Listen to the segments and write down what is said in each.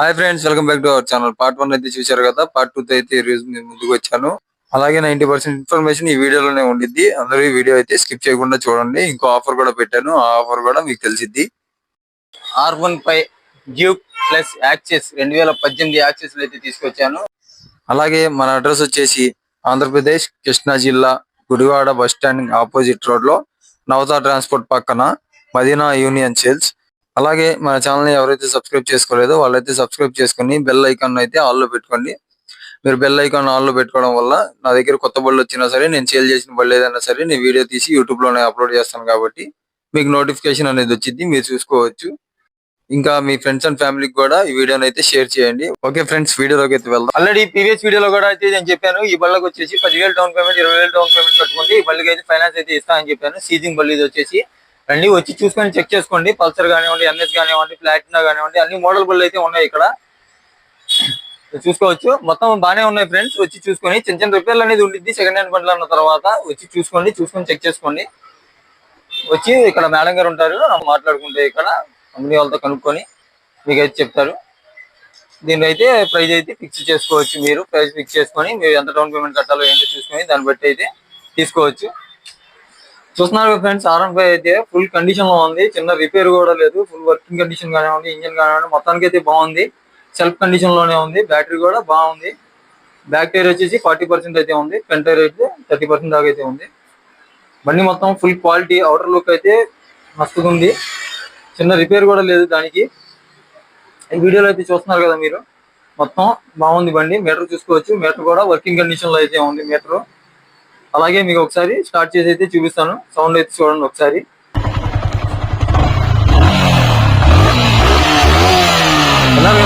Hi friends welcome back to our channel. Part one అయితే చూశారు కదా పార్ట్ టూ అయితే ఈ నేను ముందుకు వచ్చాను. అలాగే నైన్టీ పర్సెంట్ ఇన్ఫర్మేషన్ ఈ వీడియోలోనే ఉండిద్ది. అందరూ ఈ వీడియో అయితే స్కిప్ చేయకుండా చూడండి. ఇంకో ఆఫర్ కూడా పెట్టాను. ఆ ఆఫర్ కూడా మీకు తెలిసిద్ది. R one five Duke plus Access రెండు వేల పద్దెనిమిది యాక్సెస్ అయితే తీసుకొచ్చాను. అలాగే మన అడ్రస్ వచ్చేసి ఆంధ్రప్రదేశ్ కృష్ణా జిల్లా గుడివాడ బస్ స్టాండ్ ఆపోజిట్ రోడ్లో నవతా ట్రాన్స్పోర్ట్ పక్కన మదీనా యూనియన్ సేల్స్. అలాగే మన ఛానల్ని ఎవరైతే సబ్స్క్రైబ్ చేసుకోలేదో వాళ్ళైతే సబ్స్క్రైబ్ చేసుకుని బెల్ ఐకాన్ అయితే ఆల్లో పెట్టుకోండి. మీరు బెల్ ఐకాన్ ఆన్లో పెట్టుకోవడం వల్ల నా దగ్గర కొత్త బళ్ళు వచ్చినా సరే నేను సేల్ చేసిన బళ్ళు ఏదైనా సరే నేను వీడియో తీసి యూట్యూబ్లోనే అప్లోడ్ చేస్తాను కాబట్టి మీకు నోటిఫికేషన్ అనేది వచ్చింది మీరు చూసుకోవచ్చు. ఇంకా మీ ఫ్రెండ్స్ అండ్ ఫ్యామిలీకి కూడా ఈ వీడియోని అయితే షేర్ చేయండి. ఓకే ఫ్రెండ్స్ వీడియోలోకి అయితే వెళ్దాం. ఆల్రెడీ ప్రీవియస్ వీడియోలో కూడా అయితే నేను చెప్పాను ఈ బళ్ళకి వచ్చేసి పదివేలు డౌన్ పేమెంట్ ఇరవై వేలు డౌన్ పేమెంట్ కట్టుకుంటే ఈ బళ్ళకి అయితే ఫైనాన్స్ అయితే ఇస్తానని చెప్పాను. సీజింగ్ బళ్ళు ఇది వచ్చేసి రండి వచ్చి చూసుకొని చెక్ చేసుకోండి. పల్సర్ కానివ్వండి ఎన్ఎస్ కానివ్వండి ప్లాటినా కానివ్వండి అన్ని మోడల్ బళ్ళు అయితే ఉన్నాయి ఇక్కడ. చూసుకోవచ్చు. మొత్తం బాగానే ఉన్నాయి ఫ్రెండ్స్. వచ్చి చూసుకొని చిన్న చిన్న రిపేర్లు అనేది ఉండిద్ది. సెకండ్ హ్యాండ్ బండ్లు అన్న తర్వాత వచ్చి చూసుకోండి చూసుకొని చెక్ చేసుకోండి. వచ్చి ఇక్కడ మేడం గారు ఉంటారు. మాట్లాడుకుంటే ఇక్కడ కంపెనీ వాళ్ళతో కనుక్కొని మీకు అయితే చెప్తారు. దీని అయితే ప్రైస్ అయితే ఫిక్స్ చేసుకోవచ్చు మీరు. ప్రైస్ ఫిక్స్ చేసుకొని మీరు ఎంత డౌన్ పేమెంట్ కట్టాలో ఏంటో చూసుకొని దాన్ని బట్టి అయితే తీసుకోవచ్చు. చూస్తున్నారు ఫ్రెండ్స్ ఆర్ఎన్ ఫైవ్ అయితే ఫుల్ కండిషన్లో ఉంది. చిన్న రిపేర్ కూడా లేదు. ఫుల్ వర్కింగ్ కండిషన్ కానివ్వండి ఇంజిన్ కానివ్వండి మొత్తానికి అయితే బాగుంది. సెల్ఫ్ కండిషన్లోనే ఉంది. బ్యాటరీ కూడా బాగుంది. బ్యాక్ టైర్ వచ్చేసి ఫార్టీ పర్సెంట్ అయితే ఉంది. ఫ్రంట్ టైర్ అయితే థర్టీ పర్సెంట్ దాకా అయితే ఉంది. బండి మొత్తం ఫుల్ క్వాలిటీ అవుటర్ లుక్ అయితే మస్తుగా ఉంది. చిన్న రిపేర్ కూడా లేదు దానికి. వీడియోలో అయితే చూస్తున్నారు కదా మీరు. మొత్తం బాగుంది బండి. మీటర్ చూసుకోవచ్చు. మీటర్ కూడా వర్కింగ్ కండిషన్లో అయితే ఉంది మీటర్ అలాగే మీకు ఒకసారి స్టార్ట్ చేసి అయితే చూపిస్తాను. సౌండ్ అయితే చూడండి ఒకసారి.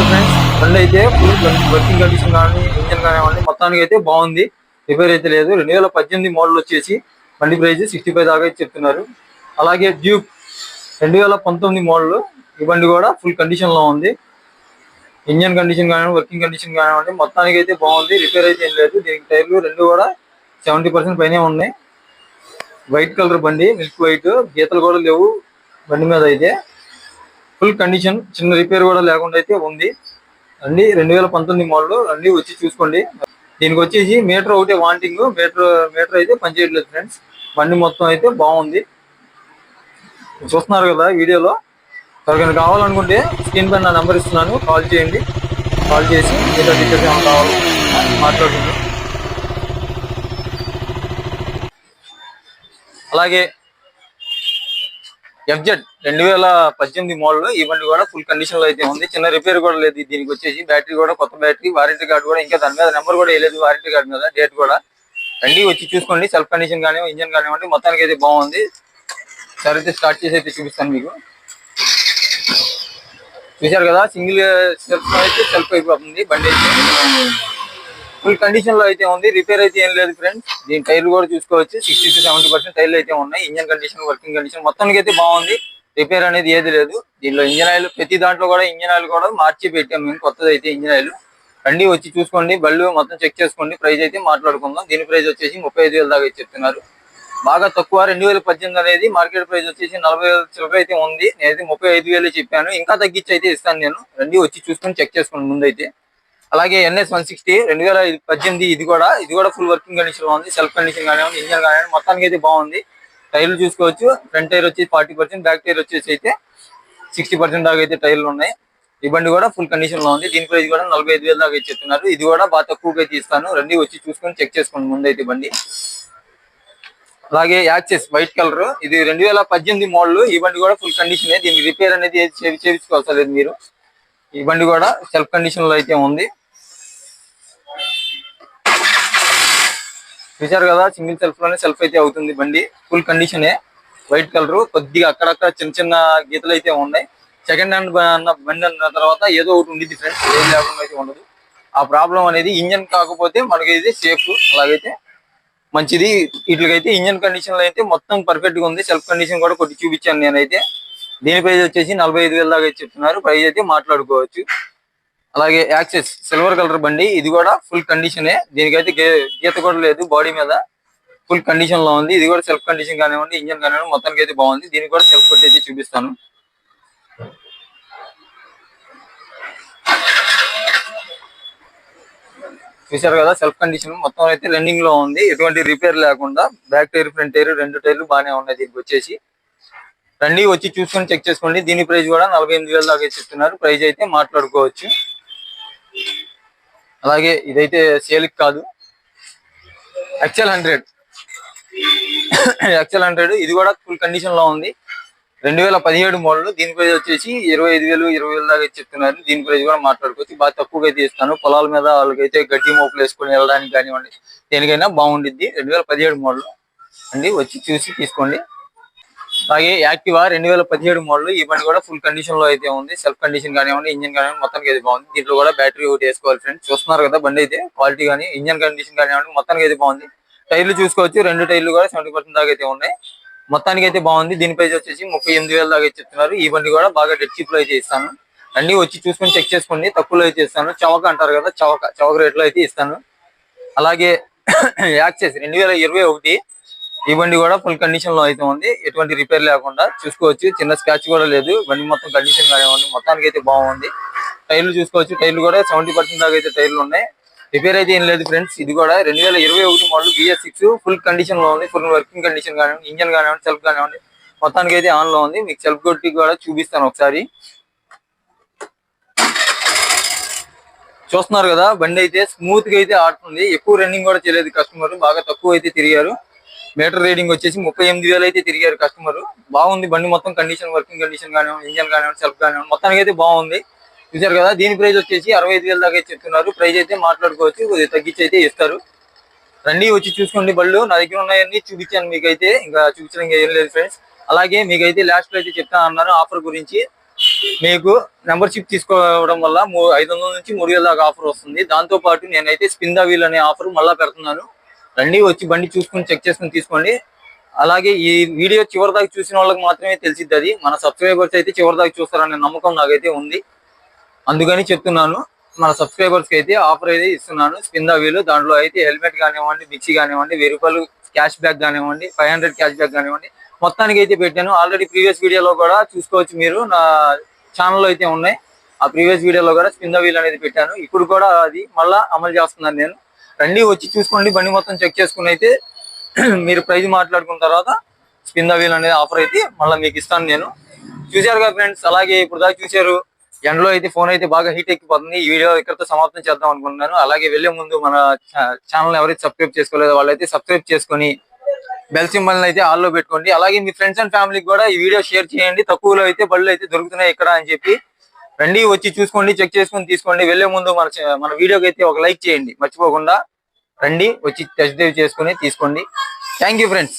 ఫ్రెండ్స్ బండి అయితే ఫుల్ వర్కింగ్ కండిషన్ కానీ ఇంజన్ కానివ్వండి మొత్తానికి అయితే బాగుంది. రిపేర్ అయితే లేదు. రెండు వేల పద్దెనిమిది మోడల్ వచ్చేసి బండి ప్రైస్ సిక్స్టీ ఫైవ్ దాకా అయితే చెప్తున్నారు. అలాగే డ్యూక్ రెండు వేల పంతొమ్మిది మోడల్ ఈ బండి కూడా ఫుల్ కండిషన్లో ఉంది. ఇంజన్ కండిషన్ కానివ్వండి వర్కింగ్ కండిషన్ కానివ్వండి మొత్తానికి అయితే బాగుంది. రిపేర్ అయితే ఏం లేదు. దీనికి టైర్లు రెండు కూడా సెవెంటీ పర్సెంట్ పైన ఉన్నాయి. వైట్ కలర్ బండి మిల్క్ వైట్ గీతలు కూడా లేవు బండి మీద అయితే. ఫుల్ కండిషన్ చిన్న రిపేర్ కూడా లేకుండా అయితే ఉంది. రండి రెండు వేల పంతొమ్మిది మోడల్ అన్ని వచ్చి చూసుకోండి. దీనికి వచ్చేసి మీటర్ ఒకటే వాంటింగ్ మీటర్ మీటర్ అయితే పనిచేయట్లేదు ఫ్రెండ్స్ బండి మొత్తం అయితే బాగుంది. చూస్తున్నారు కదా వీడియోలో. ఎవరికైనా కావాలనుకుంటే స్క్రీన్ పైన నా నెంబర్ ఇస్తున్నాను. కాల్ చేయండి. కాల్ చేసి మిగతా డీటెయిల్స్ ఏమైనా కావాలి మాట్లాడుతుంది అలాగే ఎఫ్జెడ్ రెండు వేల పద్దెనిమిది మోడల్ ఈ బండి కూడా ఫుల్ కండిషన్లో అయితే ఉంది. చిన్న రిపేర్ కూడా లేదు దీనికి వచ్చేసి. బ్యాటరీ కూడా కొత్త బ్యాటరీ వారంటీ కార్డు కూడా ఇంకా దాని మీద నెంబర్ కూడా వేయలేదు వారంటీ కార్డు మీద డేట్ కూడా. రండి వచ్చి చూసుకోండి. సెల్ఫ్ కండిషన్ కానీ ఇంజన్ కానివ్వండి మొత్తానికి అయితే బాగుంది. సరే అయితే స్టార్ట్ చేసి అయితే చూపిస్తాను మీకు. చూశారు కదా? సింగిల్ సెల్ఫ్ అయితే సెల్ఫ్ అయిపోతుంది బండి అయితే. ఫుల్ కండిషన్లో అయితే ఉంది. రిపేర్ అయితే ఏం లేదు ఫ్రెండ్స్ దీని టైర్లు కూడా చూసుకోవచ్చు. సిక్స్టీ టు సెవెంటీ పర్సెంట్ టైర్లు అయితే ఉన్నాయి. ఇంజన్ కండిషన్ వర్కింగ్ కండిషన్ మొత్తానికి అయితే బాగుంది. రిపేర్ అనేది ఏది లేదు. దీనిలో ఇంజన్ ఆయిల్ ప్రతి దాంట్లో కూడా ఇంజన్ ఆయిల్ కూడా మార్చి పెట్టాం మేము. కొత్తది అయితే ఇంజన్ ఆయిల్ రండి వచ్చి చూసుకోండి. బళ్ళు మొత్తం చెక్ చేసుకోండి. ప్రైస్ అయితే మాట్లాడుకుందాం. దీని ప్రైస్ వచ్చేసి ముప్పై ఐదు వేల దాకా చెప్తున్నారు బాగా తక్కువ రెండు వేల పద్దెనిమిది అనేది మార్కెట్ ప్రైస్ వచ్చేసి నలభై వేల చిల్లర అయితే ఉంది. నేనైతే ముప్పై ఐదు వేలు చెప్పాను. ఇంకా తగ్గించి అయితే ఇస్తాను నేను. రండి వచ్చి చూసుకొని చెక్ చేసుకోండి ముందైతే. అలాగే ఎన్ఎస్ వన్ సిక్స్టీ రెండు వేల పద్దెనిమిది ఇది కూడా ఇది కూడా ఫుల్ వర్కింగ్ కండిషన్లో ఉంది సెల్ఫ్ కండిషన్ కానివ్వండి ఇంజన్ కానివ్వండి మొత్తానికి అయితే బాగుంది టైర్లు చూసుకోవచ్చు. ఫ్రంట్ టైర్ వచ్చి ఫార్టీ పర్సెంట్ బ్యాక్ టైర్ వచ్చేసి అయితే సిక్స్టీ పర్సెంట్ దాకా అయితే టైర్లు ఉన్నాయి. ఈ బండి కూడా ఫుల్ కండిషన్లో ఉంది. దీని ప్రైస్ కూడా నలభై ఐదు వేలు దాకా ఇచ్చేస్తున్నారు. చెప్తున్నారు ఇది కూడా బాగా తక్కువగా అయితే ఇస్తాను. రండి వచ్చి చూసుకొని చెక్ చేసుకోండి ముందైతే బండి. అలాగే యాక్సెస్ వైట్ కలర్. ఇది రెండు వేల పద్దెనిమిది మోడల్. ఈ బండి కూడా ఫుల్ కండిషన్ దీనికి రిపేర్ అనేది ఏది చేయించుకోవాల్సి లేదు మీరు. ఈ బండి కూడా సెల్ఫ్ కండిషన్లో అయితే ఉంది. చూసారు కదా సింగిల్ సెల్ఫ్లోనే సెల్ఫ్ అయితే అవుతుంది బండి. ఫుల్ కండిషనే వైట్ కలర్ కొద్దిగా అక్కడక్కడ చిన్న చిన్న గీతలు అయితే ఉన్నాయి. సెకండ్ హ్యాండ్ అన్న బండి అన్న తర్వాత ఏదో ఒకటి ఉండిద్ది ఫ్రెండ్స్ ఏం లేకుండా అయితే ఉండదు. ఆ ప్రాబ్లం అనేది ఇంజన్ కాకపోతే మనకి ఇది సేఫ్ అలాగైతే మంచిది. వీటికైతే ఇంజన్ కండిషన్లో అయితే మొత్తం పర్ఫెక్ట్గా ఉంది. సెల్ఫ్ కండిషన్ కూడా కొట్టి చూపించాను నేనైతే. దీని ప్రైజ్ వచ్చేసి నలభై ఐదు వేల దాకా అయితే చెప్తున్నారు ప్రైజ్ అయితే మాట్లాడుకోవచ్చు. అలాగే యాక్సెస్ సిల్వర్ కలర్ బండి ఇది కూడా ఫుల్ కండిషనే దీనికైతే గీత కూడా లేదు బాడీ మీద ఫుల్ కండిషన్లో ఉంది. ఇది కూడా సెల్ఫ్ కండిషన్ కానివ్వండి ఇంజన్ కానివ్వండి మొత్తానికి అయితే బాగుంది. దీనికి కూడా సెల్ఫ్ కొట్టి అయితే చూపిస్తాను. చూశారు కదా సెల్ఫ్ కండిషన్ మొత్తం అయితే రన్నింగ్లో ఉంది. ఎటువంటి రిపేర్ లేకుండా బ్యాక్ టైర్ ఫ్రంట్ టైర్ రెండు టైర్లు బాగానే ఉన్నాయి దీనికి వచ్చేసి. రండి వచ్చి చూసుకొని చెక్ చేసుకోండి. దీని ప్రైస్ కూడా నలభై ఎనిమిది దాకా చెప్తున్నారు. ప్రైస్ అయితే మాట్లాడుకోవచ్చు. అలాగే ఇదైతే సేల్కి కాదు. ఎక్సెల్ హండ్రెడ్ ఎక్సెల్ హండ్రెడ్ ఇది కూడా ఫుల్ కండిషన్లో ఉంది. రెండు వేల పదిహేడు మోడల్ దీని ప్రైజ్ వచ్చేసి ఇరవై ఐదు వేలు ఇరవై వేలు దాకా చెప్తున్నారు. దీని ప్రైజ్ కూడా మాట్లాడుకోవచ్చు. బాగా తక్కువగా అయితే ఇస్తాను. పొలాల మీద వాళ్ళకైతే గడ్డి మోపులు వేసుకొని వెళ్ళడానికి కానివ్వండి దేనికైనా బాగుండిద్ది. రెండు వేల పదిహేడు మోడల్. అండి వచ్చి చూసి తీసుకోండి. అలాగే యాక్టివా రెండు వేల పదిహేడు మోడల్ ఈ బండి కూడా ఫుల్ కండిషన్లో అయితే ఉంది. సెల్ఫ్ కండిషన్ కానివ్వండి ఇంజిన్ కానివ్వండి మొత్తానికి అయితే బాగుంది. దీంట్లో కూడా బ్యాటరీ ఒకటి వేసుకోవాలి ఫ్రెండ్స్ చూస్తున్నారు కదా బండి అయితే క్వాలిటీ కానీ ఇంజిన్ కండిషన్ కానివ్వండి మొత్తానికి అయితే బాగుంది. టైర్లు చూసుకోవచ్చు రెండు టైర్లు కూడా సెవెంటీ పర్సెంట్ దాకా అయితే ఉన్నాయి. మొత్తానికి అయితే బాగుంది. దీని ప్రైస్ వచ్చేసి ముప్పై ఎనిమిది వేల దాకా చెప్తున్నారు ఈ బండి కూడా బాగా డెడ్ చీప్లో అయితే ఇస్తాను. అన్ని వచ్చి చూసుకొని చెక్ చేసుకోండి. తక్కువలో అయితే ఇస్తాను. చవక అంటారు కదా చవక చవక రేట్లో అయితే ఇస్తాను. అలాగే యాక్సెస్ రెండు వేల ఇరవై ఒకటి ఈ బండి కూడా ఫుల్ కండిషన్లో అయితే ఉంది. ఎటువంటి రిపేర్ లేకుండా చూసుకోవచ్చు. చిన్న స్క్రాచ్ కూడా లేదు. బండి మొత్తం కండిషన్ గానే ఉంది. మొత్తానికి అయితే బాగుంది. టైర్లు చూసుకోవచ్చు. టైర్లు కూడా సెవెంటీ పర్సెంట్ దాకా అయితే టైర్లు ఉన్నాయి. రిపేర్ అయితే ఏం లేదు ఫ్రెండ్స్ ఇది కూడా రెండు వేల ఇరవై ఒకటి మోడల్ బిఎస్ సిక్స్ ఫుల్ కండిషన్లో ఉంది. ఫుల్ వర్కింగ్ కండిషన్ కానివ్వండి ఇంజన్ కానివ్వండి సెల్ఫ్ కానివ్వండి మొత్తానికి అయితే ఆన్లో ఉంది. మీకు సెల్ఫ్ కొట్టి కూడా చూపిస్తాను ఒకసారి. చూస్తున్నారు కదా బండి అయితే స్మూత్గా అయితే ఆడుతుంది. ఎక్కువ రన్నింగ్ కూడా చేయలేదు కస్టమర్ బాగా తక్కువ అయితే తిరిగారు. మీటర్ రీడింగ్ వచ్చేసి ముప్పై ఎనిమిది వేలు అయితే తిరిగారు కస్టమర్. బాగుంది బండి మొత్తం కండిషన్ వర్కింగ్ కండిషన్ కానివ్వండి ఇంజన్ కానివ్వండి సెల్ఫ్ కానివ్వండి మొత్తానికి అయితే బాగుంది. చూసారు కదా దీని ప్రైస్ వచ్చేసి అరవై ఐదు వేల దాకా చెప్తున్నారు ప్రైస్ అయితే మాట్లాడుకోవచ్చు కొద్దిగా తగ్గించి అయితే ఇస్తారు. రండి వచ్చి చూసుకోండి బళ్ళు నా దగ్గర ఉన్నాయన్నీ చూపించాను మీకైతే. ఇంకా చూపించడం ఏం లేదు ఫ్రెండ్స్ అలాగే మీకైతే లాస్ట్లో అయితే చెప్తాను అన్నారు ఆఫర్ గురించి. మీకు మెంబర్షిప్ తీసుకోవడం వల్ల ఐదు వందల నుంచి మూడు వేల దాకా ఆఫర్ వస్తుంది. దాంతో పాటు నేనైతే స్పిందా వీల్ అనే ఆఫర్ మళ్ళీ పెడుతున్నాను. రండి వచ్చి బండి చూసుకుని చెక్ చేసుకుని తీసుకోండి. అలాగే ఈ వీడియో చివరి దాకా చూసిన వాళ్ళకి మాత్రమే తెలిసిద్ది అది. మన సబ్స్క్రైబర్స్ అయితే చివరి దాకా చూస్తారనే నమ్మకం నాకైతే ఉంది. అందుకని చెప్తున్నాను మన సబ్స్క్రైబర్స్కి అయితే ఆఫర్ అయితే ఇస్తున్నాను. స్పిన్ వీలు దాంట్లో అయితే హెల్మెట్ కానివ్వండి మిక్సీ కానివ్వండి వెయ్యి రూపాయలు క్యాష్ బ్యాక్ కానివ్వండి ఫైవ్ హండ్రెడ్ క్యాష్ బ్యాక్ కానివ్వండి మొత్తానికి అయితే పెట్టాను. ఆల్రెడీ ప్రీవియస్ వీడియోలో కూడా చూసుకోవచ్చు మీరు. నా ఛానల్లో అయితే ఉన్నాయి. ఆ ప్రీవియస్ వీడియోలో కూడా స్పిన్ ద వీల్ అనేది పెట్టాను. ఇప్పుడు కూడా అది మళ్ళీ అమలు చేస్తున్నాను నేను. రండి వచ్చి చూసుకోండి బండి మొత్తం చెక్ చేసుకుని అయితే మీరు ప్రైజ్ మాట్లాడుకున్న తర్వాత స్పిన్ ద వీల్ అనేది ఆఫర్ అయితే మళ్ళీ మీకు ఇస్తాను నేను. చూశారు కదా ఫ్రెండ్స్ అలాగే ఇప్పుడు దాకా చూశారు. ఎండలో అయితే ఫోన్ అయితే బాగా హీట్ ఎక్కిపోతుంది. ఈ వీడియో ఇక్కడతో సమాప్తం చేద్దాం అనుకుంటున్నాను. అలాగే వెళ్ళే ముందు మన ఛానల్ ఎవరైతే సబ్స్క్రైబ్ చేసుకోలేదో వాళ్ళైతే సబ్స్క్రైబ్ చేసుకొని బెల్ సింబల్ని అయితే ఆల్లో పెట్టుకోండి. అలాగే మీ ఫ్రెండ్స్ అండ్ ఫ్యామిలీకి కూడా ఈ వీడియో షేర్ చేయండి. తక్కువలో అయితే బళ్ళు అయితే దొరుకుతున్నాయి ఇక్కడ అని చెప్పి రండి వచ్చి చూసుకోండి చెక్ చేసుకొని తీసుకోండి. వెళ్ళే ముందు మన మన వీడియోకి అయితే ఒక లైక్ చేయండి. మర్చిపోకుండా రండి వచ్చి టెస్ట్ డ్రైవ్ చేసుకొని తీసుకోండి. Thank you friends